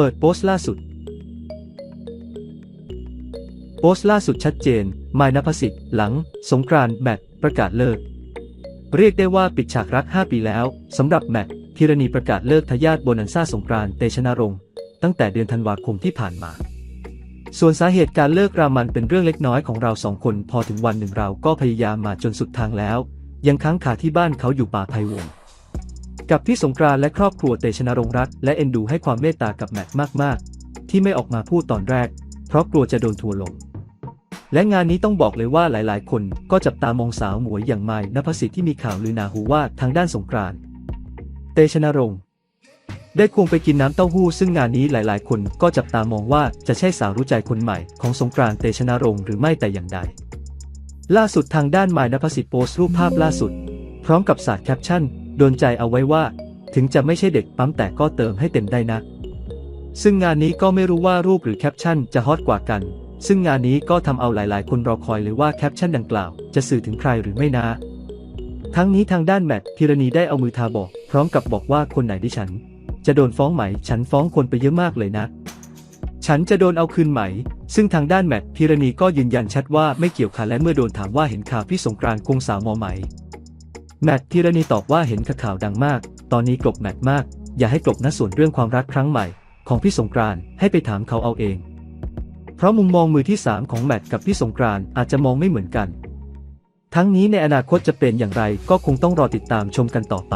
เปิดโพสต์ล่าสุด โพสต์ล่าสุดชัดเจน มายนภสิทธิ์หลัง สงกรานต์แมตช์ประกาศเลิก เรียกได้ว่าปิดฉากรัก 5 ปีแล้วสำหรับแมตช์พิรณีประกาศเลิกทายาทโบนันซ่าสงกรานต์เตชะนรงค์ตั้งแต่เดือนธันวาคมที่ผ่านมา ส่วนสาเหตุการเลิกรามันเป็นเรื่องเล็กน้อยของเราสองคน พอถึงวันหนึ่งเราก็พยายามมาจนสุดทางแล้ว ยังค้างคาที่บ้านเขาอยู่ป่าไพวงศ์ กับพี่สงกรานต์และครอบครัวเตชะนรงรักและเอ็นดูให้ความเมตตากับแมทมาก ๆ ที่ไม่ออกมาพูดตอนแรก เพราะกลัวจะโดนทัวลง และงานนี้ต้องบอกเลยว่าหลายๆ คนก็จับตามองสาวหมวยอย่างไม้นภสิทธิ์ที่มีข่าวลือนาหูว่าทางด้านสงกรานต์เตชะนรงได้ควงไปกินน้ำเต้าหู้ซึ่งงานนี้หลายๆ คนก็จับตามองว่าจะใช่สาวรู้ใจคนใหม่ของสงกรานต์เตชะนรงหรือไม่แต่อย่างใด ล่าสุดทางด้านมายนภสิทธิ์โพสต์รูปภาพล่าสุด พร้อมกับสาดแคปชั่น โดนใจเอาไว้ว่า ถึงจะไม่ใช่เด็กปั๊มแต่ก็เติมให้เต็มได้นะ ซึ่งงานนี้ก็ไม่รู้ว่ารูปหรือแคปชั่นจะฮอตกว่ากัน ซึ่งงานนี้ก็ทำเอาหลายๆ คนรอคอยเลยว่าแคปชั่นดังกล่าว จะสื่อถึงใครหรือไม่นะ ทั้งนี้ทางด้านแมทพิรณีได้เอามือทาบอก พร้อมกับบอกว่าคนไหนดิฉัน จะโดนฟ้องไหม ฉันฟ้องคนไปเยอะมากเลยนะ ฉันจะโดนเอาคืนไหม ซึ่งทางด้านแมทพิรณีก็ยืนยันชัดว่าไม่เกี่ยวค่ะและเมื่อโดนถามว่าเห็นข่าวพี่สงกรานต์คงสาวมอไหม แมทที่รณีตอบว่าเห็นข่าวดังมาก ตอนนี้กลบแมทมาก อย่าให้กลบนะส่วนเรื่องความรักครั้งใหม่ ของพี่สงกรานให้ไปถามเขาเอาเอง เพราะมุมมองมือที่สามของแมทกับพี่สงกรานอาจจะมองไม่เหมือนกัน ทั้งนี้ในอนาคตจะเป็นอย่างไรก็คงต้องรอติดตามชมกันต่อไป